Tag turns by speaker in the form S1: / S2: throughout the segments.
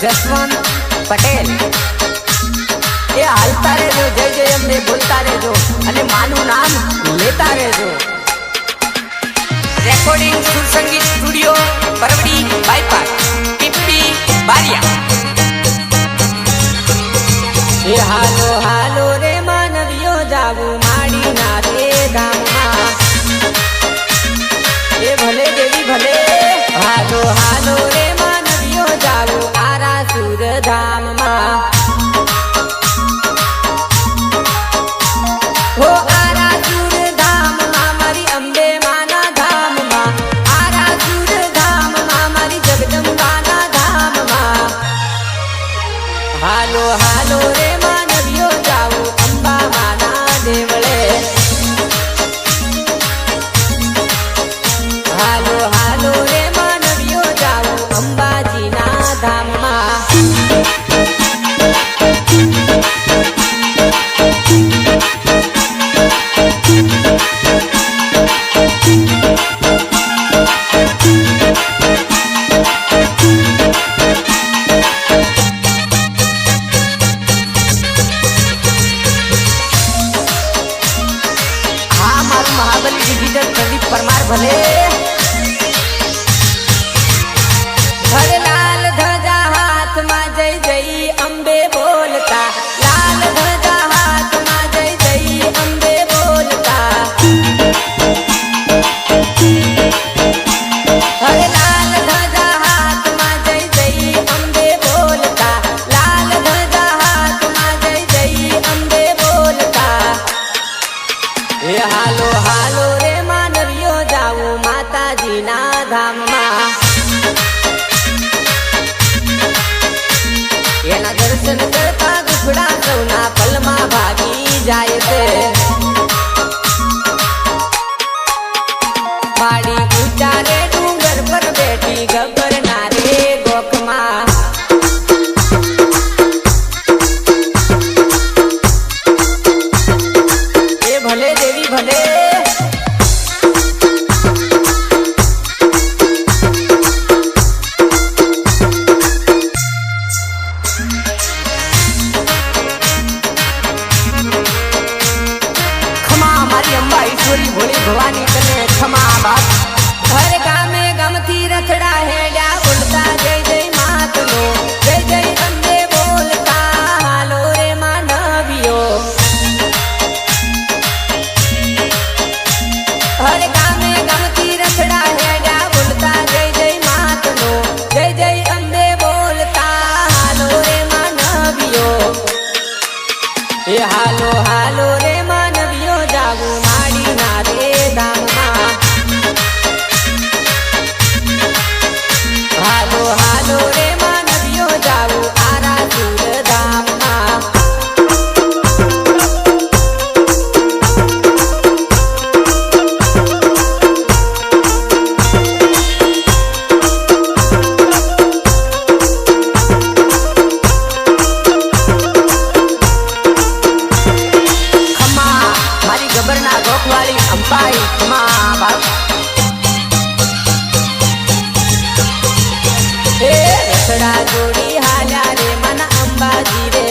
S1: જસવંત પટેલ એ હાલતા રહેજો, જય જય એમને બોલતા રહેજો અને માનું નામ લેતા રહેજો. Recording Sursangeet studio Parvadi bypass PP, Bariya. એ હાલો હાલો રે માનવીઓ જાવું મહાબલી ડિજિટલ પ્રદીપ પરમાર ભલે. ಅಂಬಾ ಜೋಡಿ ಹಾಲಾರೆ ಮನ ಅಂಬಾಜಿರೆ.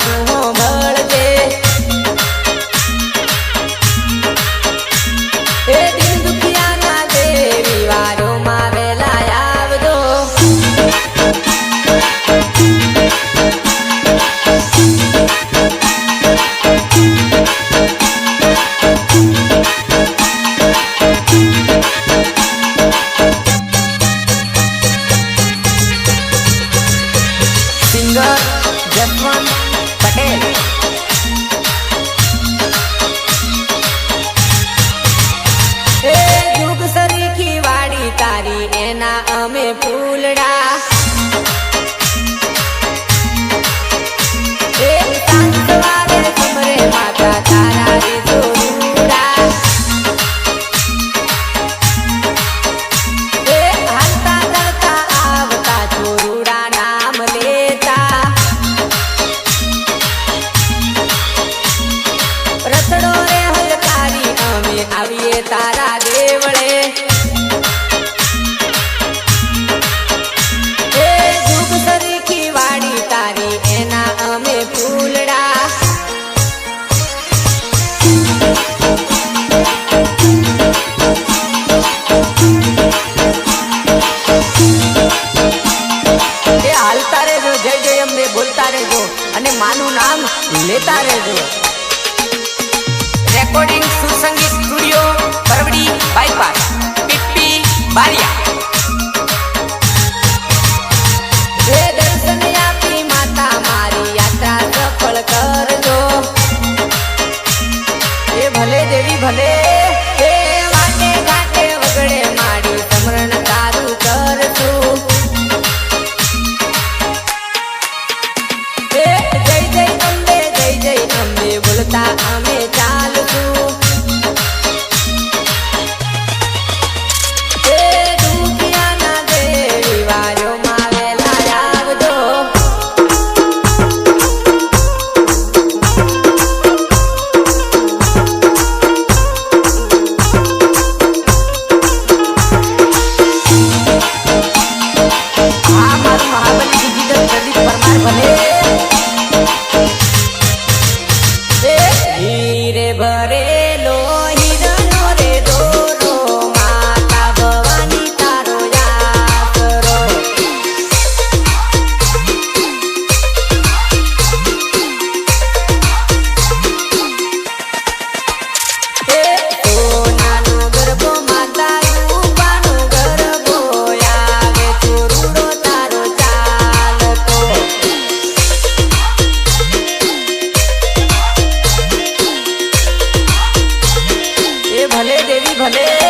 S2: I'm. Recording Susangeet studio Parvadi bypass PP Bariya
S1: દર્શન આપી માતા મારી યાત્રા સફળ કર. घने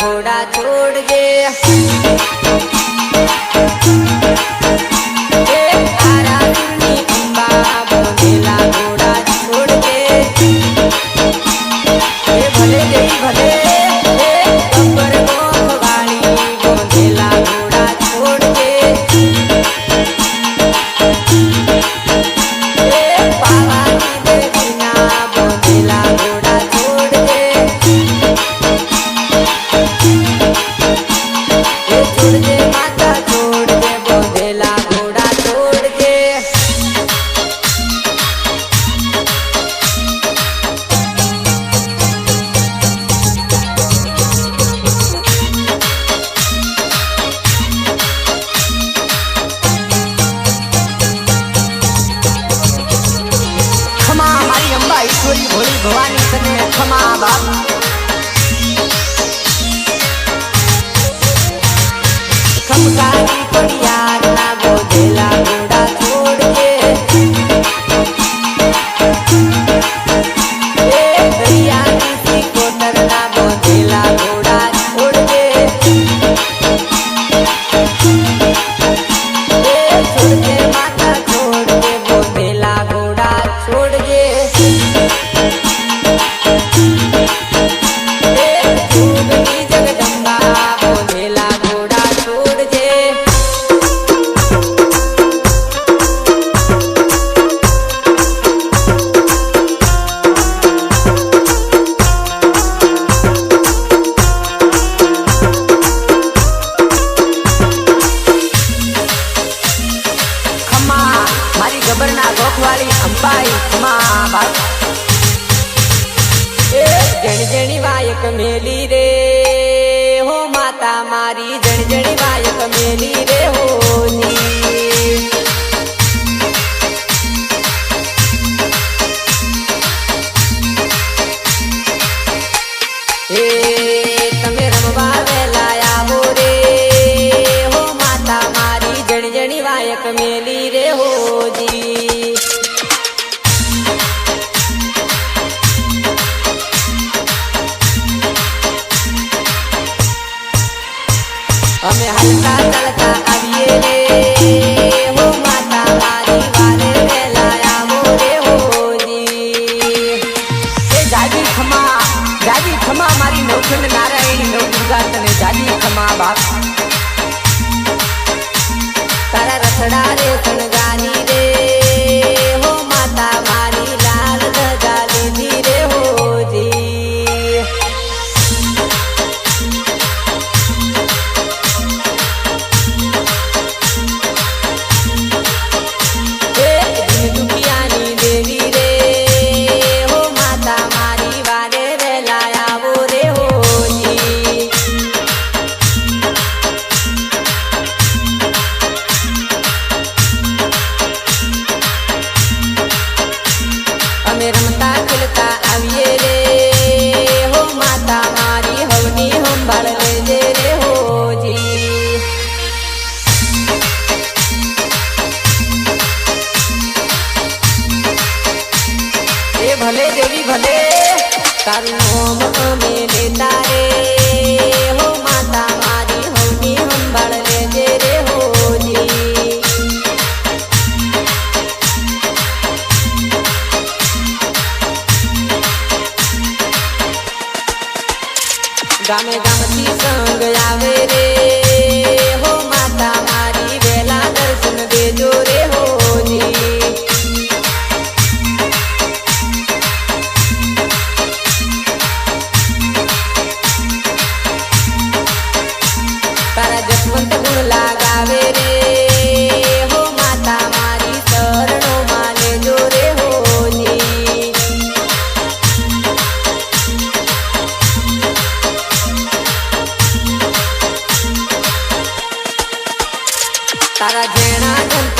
S1: ઘોડા છોડજે. એ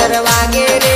S1: જેણા જંતર વાગે રે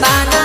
S1: banda.